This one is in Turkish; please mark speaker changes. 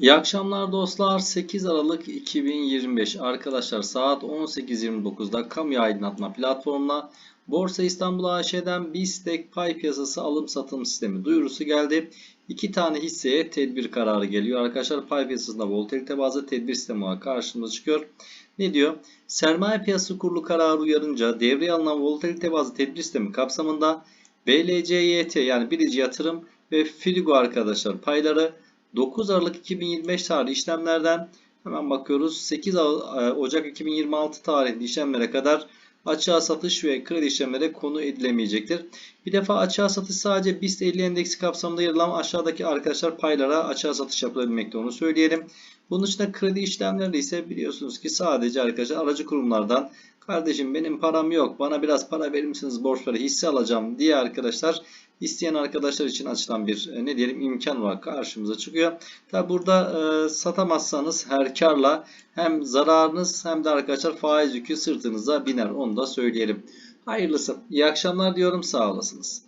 Speaker 1: İyi akşamlar dostlar. 8 Aralık 2025 arkadaşlar saat 18.29'da kamu aydınlatma platformuna Borsa İstanbul AŞ'den BISTEK pay piyasası alım satım sistemi duyurusu geldi. İki tane hisseye tedbir kararı geliyor. Arkadaşlar pay piyasasında volatilite bazlı tedbir sistemi olarak karşımıza çıkıyor. Ne diyor? Sermaye piyasası kurulu kararı uyarınca devreye alınan volatilite bazlı tedbir sistemi kapsamında BLCYT yani Birici Yatırım ve Frigo arkadaşlar payları 9 Aralık 2025 tarihli işlemlerden hemen bakıyoruz. 8 Ar- e, Ocak 2026 tarihli işlemlere kadar açığa satış ve kredi işlemlere konu edilemeyecektir. Bir defa açığa satış sadece BIST 50 endeksi kapsamında yer alan aşağıdaki arkadaşlar paylara açığa satış yapılabilmekte onu söyleyelim. Bunun dışında kredi işlemleri ise biliyorsunuz ki sadece arkadaşlar aracı kurumlardan kardeşim benim param yok bana biraz para verir misiniz borçları hisse alacağım diye arkadaşlar isteyen arkadaşlar için açılan bir e, ne diyelim imkan olarak karşımıza çıkıyor. Tabi burada e, satamazsanız her karla hem zararınız hem de arkadaşlar faiz yükü sırtınıza biner onu da söyleyelim. Hayırlısı. İyi akşamlar diyorum sağ olasınız.